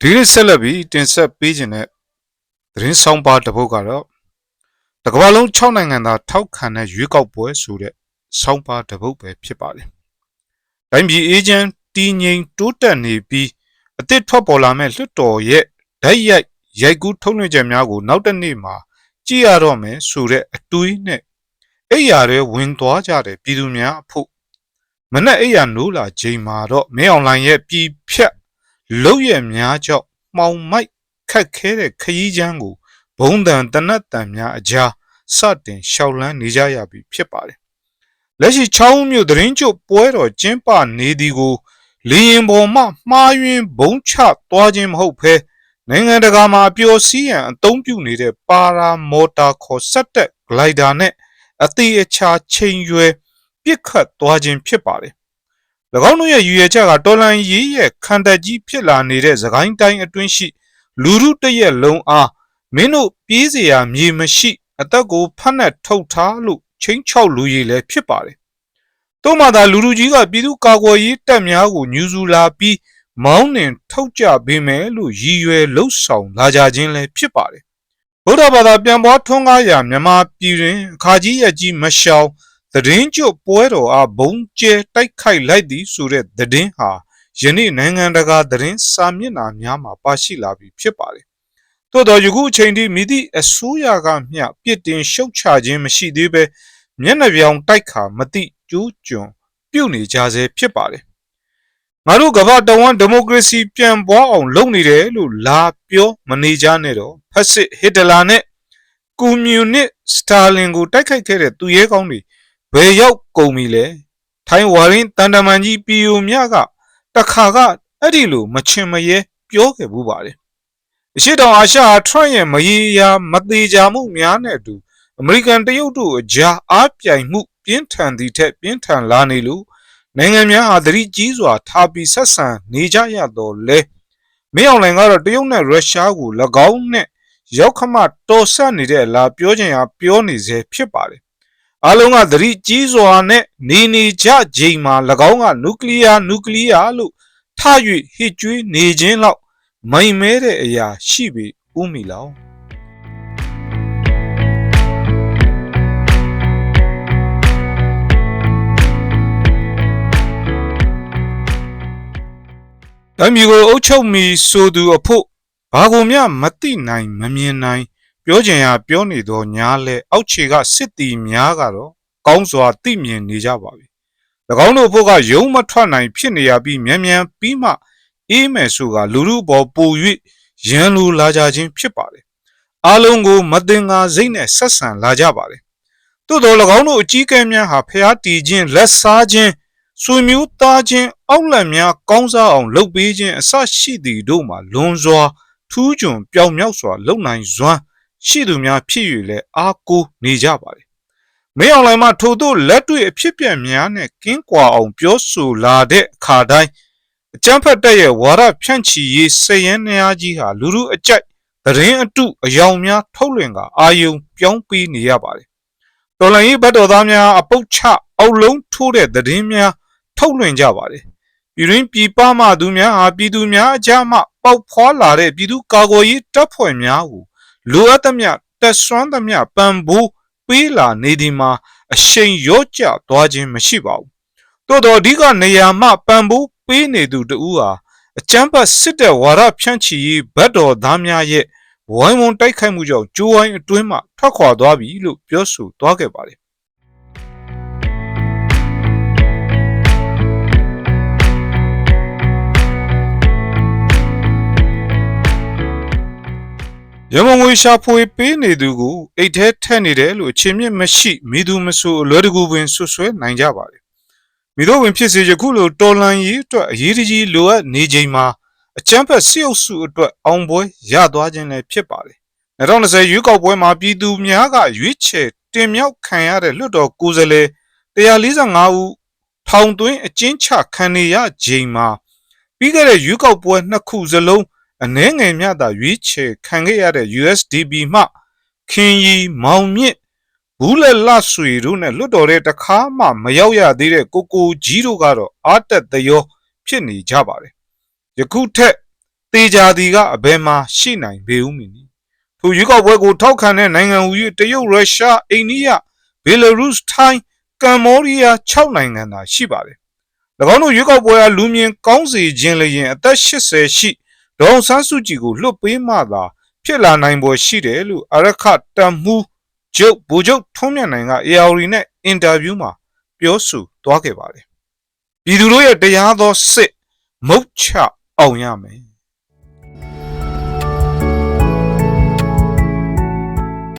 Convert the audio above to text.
ဒီနေ့ဆက်လက်ပြီးတင်ဆက်ပေးခြင်းတဲ့သတင်းဆောင်ပါတစ်ပုဒ်ကတော့တကမ္ဘာလုံး6နိုင်ငံသားထောက်ခံတဲ့ရွေးကောက်ပွဲဆိုတဲ့ဆောင်ပါတစ်ပုဒ်ပဲဖြစ်ပါတယ်။တိုင်းပြည်အေဂျင့်တည်ငြိမ်တိုးတက်နေပြီးအသစ်ထွက်ပေါ်လာမဲ့လွှတ်တော်ရဲ့ဓာတ်ရိုက်ရိုက်ကူးထုတ်လွှင့်ချက်များကိုနောက်တစ်နေ့မှာကြည့်ရတော့မယ်ဆိုတဲ့အတွေးနဲ့အိယာတွေဝင်သွားကြတဲ့ပြည်သူများအဖို့မနဲ့အိယာနိုးလာချိန်မှာတော့မင်းအွန်လိုင်းရဲ့ပြည်ဖြတ် လုံရများကြောင့်မှောင်မိုက်ခတ်ခဲတဲ့ခရီးချမ်းကိုဘုံတန်တနတ်တန်များအကြားစတင်ရှောက်လန်းနေကြရပြီဖြစ်ပါတယ်။လက်ရှိချောင်းမြို့သတင်းကျုပ်ပွဲတော်ကျင်းပနေသည်ကိုလေရင်ပေါ်မှမှားယွင်းဘုံချသွားခြင်းမဟုတ်ဘဲနိုင်ငံတကာမှာအပျော်စီးရန်အသုံးပြုနေတဲ့ပါရာမော်တာခေါ်စက်တက်ဂလိုက်ဒါနဲ့အသေးအချာချိန်ရွယ်ပြစ်ခတ်သွားခြင်းဖြစ်ပါတယ်။၎ င်းတို့ရဲ့ရည်ရွယ်ချက်ကတော်လန်ရေးရဲ့ခံတက်ကြီးဖြစ်လာနေတဲ့သခိုင်းတိုင်းအတွင်းရှိလူမှုတရက်လုံးအားမင်းတို့ပြေးเสียမြေမရှိအသက်ကိုဖက်နှက်ထုတ်ထားလို့ချင်းချောက်လူရည်လည်းဖြစ်ပါတယ်။တို့မှသာလူလူကြီးကပြည်သူကာကွယ်ရေးတပ်များကိုညူစုလာပြီးမောင်းနှင်ထုတ်ကြပေးမယ်လို့ရည်ရွယ်လှုပ်ဆောင်လာကြခြင်းလည်းဖြစ်ပါတယ်။ဗုဒ္ဓဘာသာပြန်ပွားထွန်းကားရာမြန်မာပြည်တွင်အခါကြီးရက်ကြီးမရှောင် သတင်းကျွတ်ပွဲတော်အားဘုံကျဲတိုက်ခိုက်လိုက်သည်ဆိုတဲ့သတင်းဟာယနေ့နိုင်ငံတကာသတင်းစာမျက်နှာများမှာပါရှိလာပြီဖြစ်ပါတယ်။သို့တော်ယခုအချိန်ထိမိသည့်အစိုးရကမျှပြစ်တင်ရှုတ်ချခြင်းမရှိသေးဘဲမျက်နှာပြောင်တိုက်ခါမသိကျူးကျွံပြုတ်နေကြဆဲဖြစ်ပါတယ်။ငါတို့ကမ္ဘာတဝန်းဒီမိုကရေစီပြန်ပွားအောင်လုပ်နေတယ်လို့လာပြောမနေကြနဲ့တော့ဖက်စစ်ဟစ်တလာနဲ့ကွန်မြူနစ်စတာလင်ကိုတိုက်ခိုက်ခဲ့တဲ့သူရဲကောင်းတွေ ဘယ်ရောက်ကုန်ပြီလဲထိုင်းဝါရင်းတန်တမန်ကြီးပီယိုမြကတခါကအဲ့ဒီလိုမချင်မရဲပြောခဲ့ဘူးပါတယ်အရှိတောင်အာရှဟာထရန့်ရဲ့မရေရာမသေးကြမှုများနဲ့အတူအမေရိကန်တရုတ်တို့အကြားအားပြိုင်မှုပြင်းထန်သည့်ထက်ပြင်းထန်လာနေလို့နိုင်ငံများဟာသတိကြီးစွာထားပြီးဆက်ဆံနေကြရတော့လဲမင်းအောင်လှိုင်ကတော့တရုတ်နဲ့ရုရှားကို၎င်းနဲ့ရောက်ခမတော်ဆက်နေတဲ့အလားပြောချင်ရာပြောနေစေဖြစ်ပါတယ် အလုံးကသတိကြီးစွာနဲ့နေနေကြချိန်မှာ၎င်းကနျူကလ িয়ার နျူကလ িয়ার လို့ထ၍ဟစ်ကြွေးနေခြင်းလောက်မိန်မဲတဲ့အရာရှိပေဦးမီလောင်တမ်းမျိုးကိုအုတ်ချုပ်မီဆိုသူအဖို့ဘာကိုမျှမသိနိုင်မမြင်နိုင် ပြောကြင်ရပြောနေတော့ညာလဲအောက်ခြေကစစ်တီများကတော့ကောင်းစွာသိမြင်နေကြပါပြီ၎င်းတို့ဖို့ကယုံမထွက်နိုင်ဖြစ်နေရပြီးမြန်မြန်ပြီးမှအေးမယ်ဆိုကလူလူပေါ်ပူ၍ရန်လူလာကြခြင်းဖြစ်ပါတယ်အားလုံးကိုမတင်ငါစိတ်နဲ့ဆက်ဆံလာကြပါတယ်သို့တော်၎င်းတို့အကြီးကဲများဟာဖျားတီခြင်းလက်စားခြင်းဆွေမျိုးသားခြင်းအောက်လက်များကောင်းစားအောင်လုပ်ပေးခြင်းအစရှိသည်တို့မှာလွန်စွာထူးချွန်ပြောင်မြောက်စွာလုံနိုင်စွမ်း ရှိသူများဖြစ်၍လဲအားကိုးနေကြပါတယ်မင်းအောင်လိုင်းမှထို့သို့လက်တွေ့အဖြစ်ပြက်များနဲ့ကင်းကွာအောင်ပြောဆိုလာတဲ့အခါတိုင်းအကျန်းဖတ်တဲ့ရဲ့ဝါရဖြန့်ချီရေးစည်ရင်များကြီးဟာလူလူအကြိုက်သတင်းအတုအယောင်များထုတ်လွှင့်ကအာယုံပြောင်းပေးနေရပါတယ်တော်လိုင်းရေးဘတ်တော်သားများအပုတ်ချအောက်လုံးထိုးတဲ့သတင်းများထုတ်လွှင့်ကြပါတယ်ပြည်ရင်းပြည်ပမှသူများဟာပြည်သူများအကြမ်းမှပေါက်ဖွာလာတဲ့ပြည်သူကာကွယ်ရေးတပ်ဖွဲ့များကို လိုအပ်သမျှတက်ဆွမ်းသမျှပံပိုးပေးလာနေဒီမှာအရှိန်ရော့ကျသွားခြင်းမရှိပါဘူး။သို့တော်အဓိကနေရာမှပံပိုးပေးနေသူတူဟာအကျမ်းပတ်စစ်တဲ့ဝါရဖြန့်ချီရေးဘတ်တော်သားများရဲ့ဝိုင်းဝန်းတိုက်ခိုက်မှုကြောင့်ကျိုးဝိုင်းအတွင်းမှထွက်ခွာသွားပြီလို့ပြောဆိုသွားခဲ့ပါတယ် ရမငွေရှာဖွေပေးနေသူကိုအိတ်ထဲထက်နေတယ်လို့အချင်းမြင့်မရှိမိသူမဆိုအလွယ်တကူပင်ဆွဆွဲနိုင်ကြပါတယ်မိတို့ဝင်ဖြစ်စေယခုလိုတော်လန်ရေးအတွက်အရေးကြီးလိုအပ်နေချိန်မှာအချမ်းဖက်စစ်အုပ်စုအတွက်အောင်ပွဲရသွားခြင်းလည်းဖြစ်ပါတယ်2020ရွေးကောက်ပွဲမှာပြည်သူများကရွေးချယ်တင်မြှောက်ခံရတဲ့လွှတ်တော်ကိုယ်စားလှယ်145ဦးထောင်သွင်းအကျဉ်းချခံနေရချိန်မှာပြီးခဲ့တဲ့ရွေးကောက်ပွဲနှစ်ခုစလုံး အနှဲငယ်မြတာရွေးချယ်ခံခဲ့ရတဲ့ USDP မှခင်ရီမောင်မြင့်ဘူးလက်လဆွေတို့နဲ့လွတ်တော်တဲ့တခါမှမရောက်ရသေးတဲ့ကိုကိုကြီးတို့ကတော့အာတက်တရောဖြစ်နေကြပါတယ်ယခုထက်တေချာတီကအဘယ်မှာရှိနိုင်ပေဦးမည်နည်းထိုရွေးကောက်ပွဲကိုထောက်ခံတဲ့နိုင်ငံဟူ၍တရုတ်ရုရှားအိန္ဒိယဘယ်လာရုစ်ထိုင်းကမ္ဘောဒီးယား6နိုင်ငံသာရှိပါတယ်၎င်းတို့ရွေးကောက်ပွဲအားလူမြင်ကောင်းစေခြင်းလည်းရင်အသက်80ရှိ ဒေါအောင်ဆန်းစုကြည်ကိုလွတ်ပေးမှသာဖြစ်လာနိုင်ပွဲရှိတယ်လို့အရခတမ်မှုကျုပ်ဗိုလ်ချုပ်ထွန်းမြတ်နိုင်က ARD နဲ့အင်တာဗျူးမှာပြောဆိုသွားခဲ့ပါတယ်ပြည်သူတို့ရဲ့တရားသောစစ်မုတ်ချအောင်ရမယ်